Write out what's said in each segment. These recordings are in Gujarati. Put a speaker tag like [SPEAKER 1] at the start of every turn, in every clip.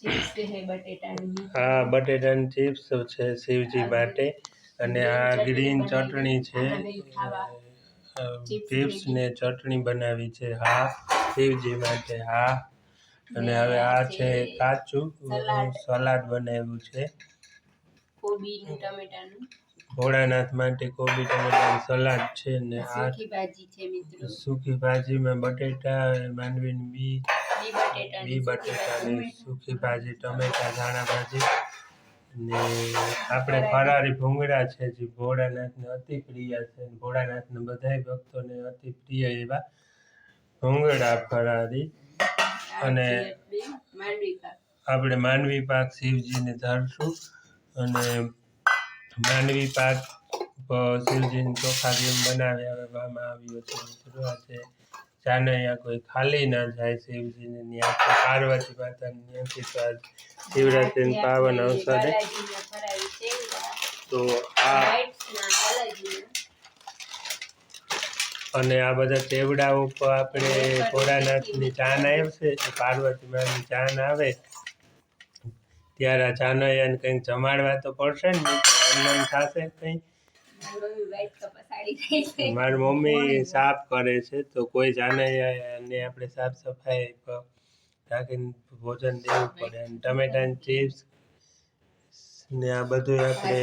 [SPEAKER 1] છે બટેટાની.
[SPEAKER 2] ચિપ્સ છે શિવજી માટે. અને આ ગ્રીન ચટણી છે. ચિપ્સ ને ચટણી. બનાવી છે. હા શિવજી માટે હા. અને હવે આ છે કાચું સલાડ. બનાવ્યું છે. ભોળાનાથ માટે કોબી ટમેટાનું સલાડ છે ને આ
[SPEAKER 1] સૂકી
[SPEAKER 2] ભાજીમાં બટેટા માંડવીની બી
[SPEAKER 1] બી બટેટાની
[SPEAKER 2] સૂકી ભાજી. ટમેટા ધાણા ભાજી ને આપણે ફરારી ભૂંગળા છે જે ભોળાનાથને અતિ પ્રિય છે. ભોળાનાથને બધાય ભક્તોને અતિ પ્રિય એવા ભૂંગળા ફરારી અને આપણે માંડવી પાક. શિવજીને ધરશું. અને માંડવી પાક શિવજીની ચોખા જેમ બનાવવામાં આવ્યો છે. મિત્રો આજે જાનૈયા કોઈ ખાલી ના જાય શિવજીની ત્યાંથી પાર્વતી માતાની તો આજ પાવન અવસરે તો આ અને આ બધા તેવડાઓ ઉપર આપણે ભોળાનાથની ચાન આવશે પાર્વતી માની ચાન આવે. ત્યારે આ ચાનૈયાને કંઈક જમાડવા તો પડશે ને અન્નમ થશે કંઈ. મારી મમ્મી સાફ કરે છે, તો કોઈ જાનૈયાને આપણે સાફ સફાઈ રાખીને ભોજન દેવું પડે. અને ટમેટાની ચિપ્સ ને આ બધું આપણે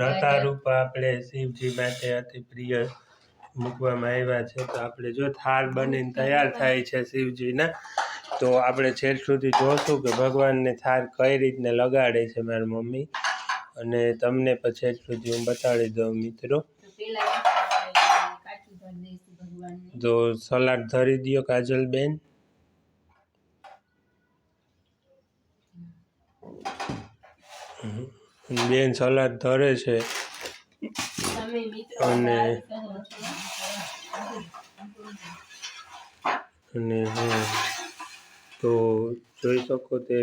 [SPEAKER 2] રતારૂપ આપણે શિવજી માટે અતિ પ્રિય મૂકવામાં આવ્યા છે. તો આપણે જો થાળ બનીને તૈયાર થાય છે શિવજીના, તો આપણે છેલ્લ સુધી જોશું કે ભગવાનને થાળ કઈ રીતને લગાડે છે મારી મમ્મી. અને તમને પછી એટલું સુધી હું બતાડી દઉં મિત્રો
[SPEAKER 1] તો
[SPEAKER 2] સલાડ ધરી દો કાજલબેન. બેન સલાડ ધરે છે અને-. અને હા તો જોઈ શકો તે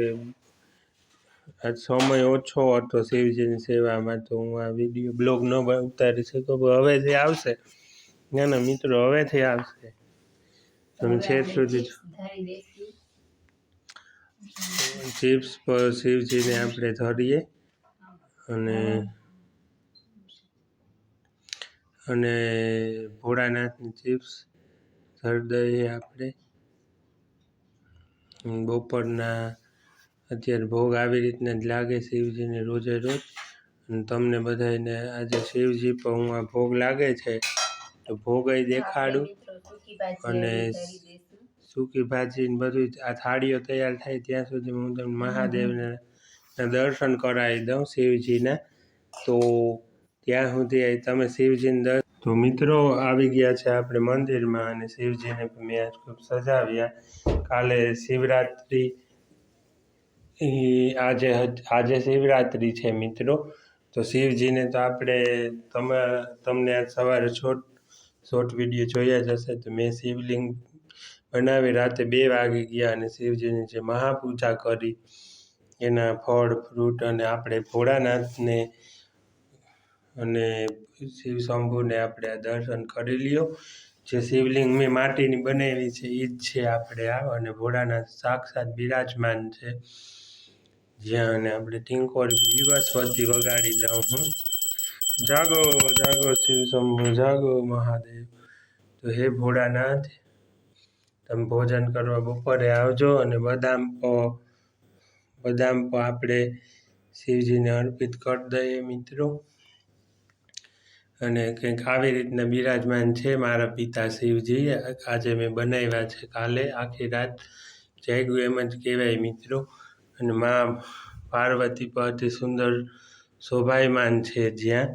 [SPEAKER 2] આજ સમય ઓછો હતો શિવજીની સેવામાં તો હું આ વીડિયો બ્લોગ ન ઉતારી શકું પણ હવેથી આવશે. ના ના મિત્રો હવેથી આવશે. તમે છેક સુધી ચિપ્સ પર શિવજીને આપણે ધરીએ અને અને ભોળાનાથની ચિપ્સ ધરી દઈએ આપણે. બપોરના અત્યારે ભોગ આવી રીતના જ લાગે શિવજીને રોજે રોજ. અને તમને બધાને આજે શિવજી પર હું આ ભોગ લાગે છે, તો દેખાડું.
[SPEAKER 1] મિત્રો સૂકી ભાજી
[SPEAKER 2] અને સૂકી ભાજી બધું આ થાળીઓ તૈયાર થાય ત્યાં સુધી હું તમને મહાદેવને દર્શન કરાવી દઉં શિવજીના. તો ત્યાં સુધી તમે શિવજીને દર્શન તો મિત્રો આવી ગયા છે આપણે મંદિરમાં અને શિવજીને મેં ખૂબ સજાવ્યા. કાલે શિવરાત્રિ આજે આજે શિવરાત્રિ છે મિત્રો. તો શિવજીને તો આપણે તમે, તમને સવારે શોર્ટ શોર્ટ વીડિયો જોયા જ હશે. તો મેં શિવલિંગ બનાવી રાતે બે વાગે ગયા અને શિવજીની જે મહાપૂજા કરી, એના ફળ ફ્રૂટ અને આપણે ભોળાનાથને અને શિવ શંભુને આપણે આ દર્શન કરી લ્યો. જે શિવલિંગ મેં માટીની બનાવી છે એ જ છે આપણે આ. અને ભોળાનાથ સાક્ષાત બિરાજમાન છે. જ્યાં અને આપણે ટીંકોર દિવસવતી વગાડી દઉં હું. જાગો જાગો શિવ શંભુ, જાગો મહાદેવ. તો હે ભોળાનાથ, તમે ભોજન કરવા બપોરે આવજો અને બદામ પ- બદામ પો આપણે શિવજીને અર્પિત કરી દઈએ મિત્રો. અને કંઈક આવી રીતના બિરાજમાન છે મારા પિતા શિવજી. આજે મેં બનાવ્યા છે કાલે. આખી રાત જાગ્યું એમ જ કહેવાય મિત્રો. અને મા પાર્વતી પર અતિ સુંદર શોભાયમાન છે જ્યાં.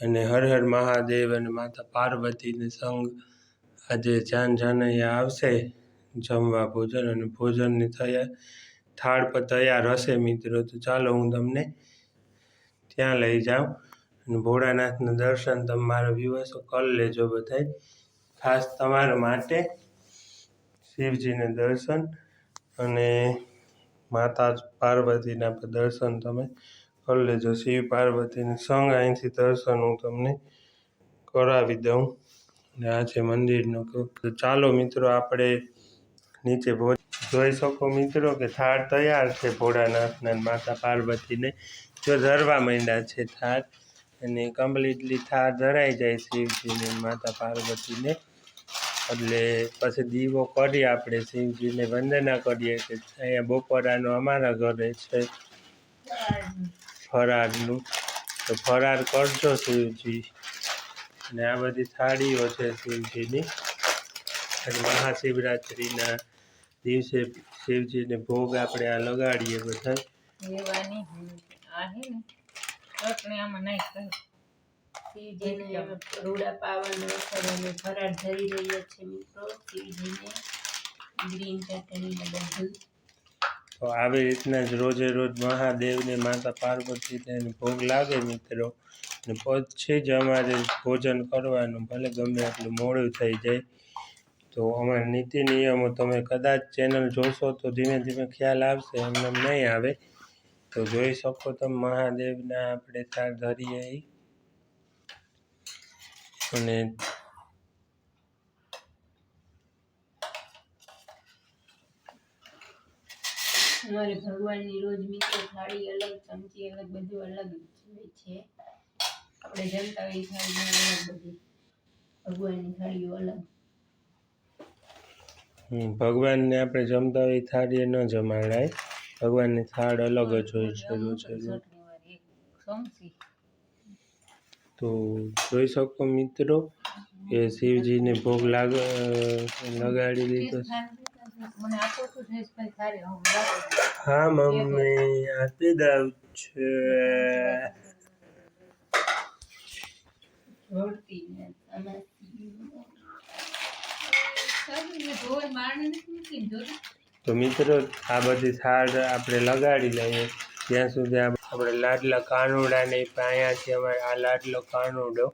[SPEAKER 2] અને હર હર મહાદેવ અને માતા પાર્વતીને સંગ આજે જાન જાનૈયા આવશે. જમવા ભોજન અને ભોજનની તૈયાર, થાળ પર તૈયાર હશે મિત્રો. તો ચાલો હું તમને ત્યાં લઈ જાઉં અને ભોળાનાથના દર્શન તમે મારો વ્યૂવર્સો કરી લેજો બધાય. ખાસ તમારા માટે શિવજીના દર્શન અને માતા પાર્વતીના દર્શન તમે કરી લેજો. શિવ પાર્વતીને સંગ અહીંથી દર્શન હું તમને કરાવી દઉં. અને આ છે મંદિરનો તો ચાલો મિત્રો, આપણે નીચે ભોજ જોઈ શકો મિત્રો કે થાળ તૈયાર છે ભોળાનાથના માતા પાર્વતીને. જો ધરવા માંડ્યા છે થાળ અને કમ્પ્લીટલી થાળ ધરાઈ જાય શિવજીને માતા પાર્વતીને. એટલે પછી દીવો કરીએ આપણે શિવજીને વંદના કરીએ કે અહીંયા બપોરાનો અમારા ઘરે છે ફરારનું. તો ફરાર કરજો શિવજી. અને આ બધી થાળીઓ છે શિવજીની. અને મહાશિવરાત્રિના દિવસે શિવજીને ભોગ આપણે આ લગાડીએ બધા
[SPEAKER 3] શિવજીને રૂડા પાવન અમે ફરાળ ધરી રહ્યા છે મિત્રો શિવજીને ગ્રીન ચટણી બધું.
[SPEAKER 2] તો આવી રીતના જ રોજે રોજ મહાદેવને માતા પાર્વતીને ભોગ લાગે મિત્રો. ને પછી જ અમારે ભોજન કરવાનું ભલે ગમે એટલું મોડું થઈ જાય. તો અમારા નીતિ નિયમો તમે કદાચ ચેનલ જોશો તો ધીમે ધીમે ખ્યાલ આવશે એમને નહીં આવે. તો જોઈ શકો તમે મહાદેવના આપણે ત્યાં ધરીએ. અને
[SPEAKER 3] અમારે ભગવાનની રોજ મિત્રો થાળી અલગ ચમચી અલગ બધું અલગ હોય છે. આપણે જમતા હોઈએ થાળી અલગ બધી. ભગવાનની થાળીઓ અલગ.
[SPEAKER 2] ભગવાનને આપણે જમતા હોઈએ થાળીએ ન જમાડાય. ભગવાનની થાળ અલગ જ હોય છે રોજે રોજ
[SPEAKER 1] ચટણી વાળી એક ચમચી
[SPEAKER 2] તો જોઈ શકો મિત્રો કે શિવજીને ભોગ લાગ લગાડી દીધો.
[SPEAKER 1] હું
[SPEAKER 2] મમ્મી આપી દઉં છે. તો મિત્રો આ બધી થાળ આપણે લગાડી લઈએ. ત્યાં સુધી આપણે લાડલા કાનુડાને છે અમારે આ લાડલો કાનુડો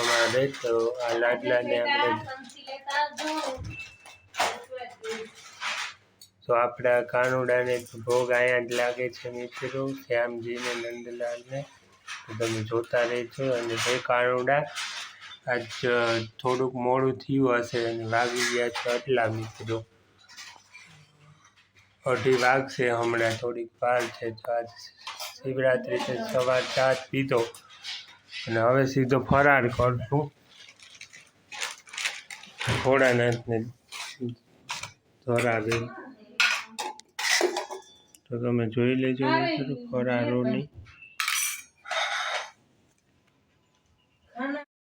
[SPEAKER 2] અમારે તો આ લાડલાને આપણે તો આપણા કાનુડાને ભોગ અહીંયા જ લાગે છે મિત્રો, શ્યામજીને, નંદલાલને. તો તમે જોતા રહેજો. અને જે કાનુડા, આજ થોડુંક મોડું થયું હશે અને વાગી ગયા છે આટલા મિત્રો. અઢી વાગશે હમણાં થોડીક વાર છે, તો આજ શિવરાત્રિ છે સવાર ચા પીધો. અને હવે સીધો ફરાર કરશું. ભોળાનાથને ધરાવે તો તમે જોઈ લેજો ફરારોની